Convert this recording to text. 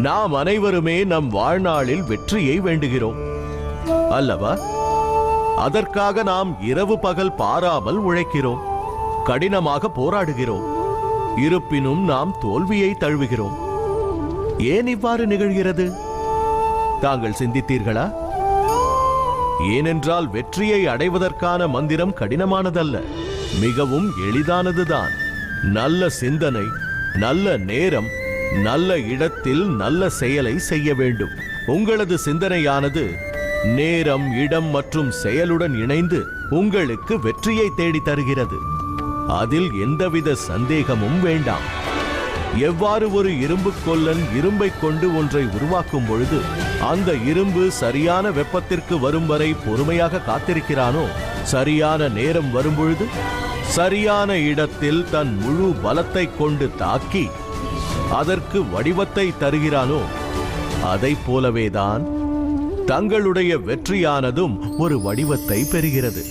நாம் அனைவருமே நம் வாழ்நாளில் வெற்றியை வேண்டுகிறோம். அல்லவா? அதற்காக நாம் இரவு பகல் பாராமல் உழைக்கிறோம். கடினமாக போராடுகிறோம். இருப்பினும் நாம் தோல்வியை தழுவுகிறோம். ஏன் இவ்வாறு நிகழ்கிறது? தாங்கள் சிந்தித்தீர்களா? ஏனென்றால் வெற்றியை அடைவதற்கான மந்திரம் கடினமானதல்ல. மிகவும் எளிதானதுதான். நல்ல சிந்தனை நல்ல நேரம் நல்ல இடத்தில் நல்ல செயலை செய்ய வேண்டும். உங்களது சிந்தனையானது நேரம் இடம் மற்றும் செயலுடன் இணைந்து உங்களுக்கு வெற்றியை தேடி தருகிறது. அதில் எந்தவித சந்தேகமும் வேண்டாம். எவ்வாறு ஒரு இரும்பு கொல்லன் இரும்பை கொண்டு ஒன்றை உருவாக்கும் பொழுது அந்த இரும்பு சரியான வெப்பத்திற்கு வரும் வரை பொறுமையாக காத்திருக்கிறானோ? சரியான நேரம் வரும்பொழுது சரியான இடத்தில் தன் முழு பலத்தை கொண்டு தாக்கி அதற்கு வடிவத்தை தருகிறானோ? அதைப் போலவேதான் தங்களுடைய வெற்றியானதும் ஒரு வடிவத்தை பெறுகிறது.